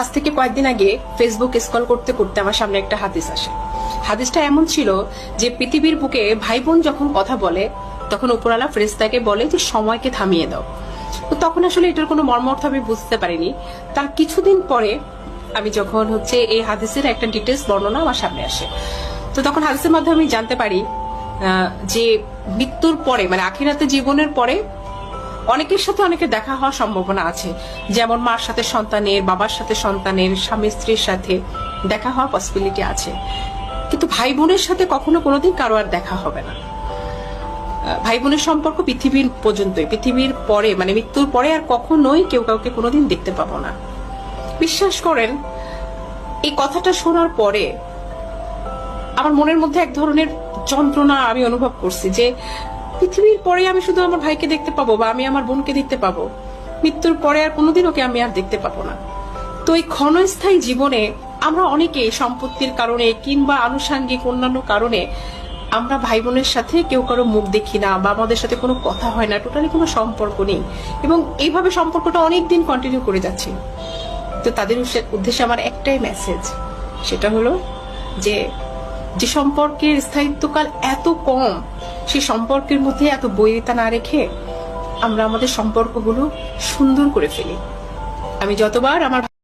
আজ থেকে কয়েকদিন আগে ফেসবুক স্ক্রল করতে করতে আমার সামনে একটা হাদিস আসে। হাদিসটা এমন ছিল যে পৃথিবীর বুকে ভাই বোন যখন কথা বলে, তখন উপরালা ফেরেস্তাকে বলে যে, সময়কে থামিয়ে দাও। তো তখন আসলে এটার কোনো মর্মার্থ আমি বুঝতে পারিনি। তার কিছুদিন পরে আমি যখন হচ্ছে এই হাদিসের একটা ডিটেলস বর্ণনা আমার সামনে আসে। তো তখন হাদিসের মাধ্যমে আমি জানতে পারি যে মৃত্যুর পরে মানে আখিরাতে জীবনের পরে অনেকের সাথে অনেকের দেখা হওয়ার সম্ভাবনা আছে। যেমন মার সাথে সন্তানের, বাবার সাথে সন্তানের, স্বামী স্ত্রীর সাথে দেখা হওয়ার পসিবিলিটি আছে। কিন্তু ভাই বোনের সাথে কখনো কোনোদিন কারও আর দেখা হবে না। ভাই বোনের সম্পর্ক পৃথিবীর পর্যন্তই। পৃথিবীর পরে মানে মৃত্যুর পরে আর কখনোই কেউ কাউকে কোনোদিন দেখতে পাবো না। বিশ্বাস করেন, এই কথাটা শোনার পরে আমার মনের মধ্যে এক ধরনের যন্ত্রণা আমি অনুভব করছি যে পৃথিবীর পরে আমি শুধু আমার ভাইকে দেখতে পাবো বা আমি আমার বোনকে দেখতে পাবো। মৃত্যুর পরে আর কোনোদিন ওকে আমি আর দেখতে পাবো না। তো এই ক্ষণস্থায়ী জীবনে আমরা অনেকে সম্পত্তির কারণে কিংবা আনুষাঙ্গিক অন্যান্য কারণে আমরা ভাই বোনের সাথে কেউ কারও মুখ দেখি না বা আমাদের সাথে কোনো কথা হয় না, টোটালি কোনো সম্পর্ক নেই। এবং এইভাবে সম্পর্কটা অনেক দিন কন্টিনিউ করে যাচ্ছে। তো তাদের উদ্দেশ্যে- আমার একটাই মেসেজ সেটা হলো যে যে সম্পর্কের স্থায়িত্বকাল এত কম সেই সম্পর্কের মধ্যে এত বৈরিতা না রেখে আমরা আমাদের সম্পর্কগুলো সুন্দর করে ফেলি। আমি যতবার আমার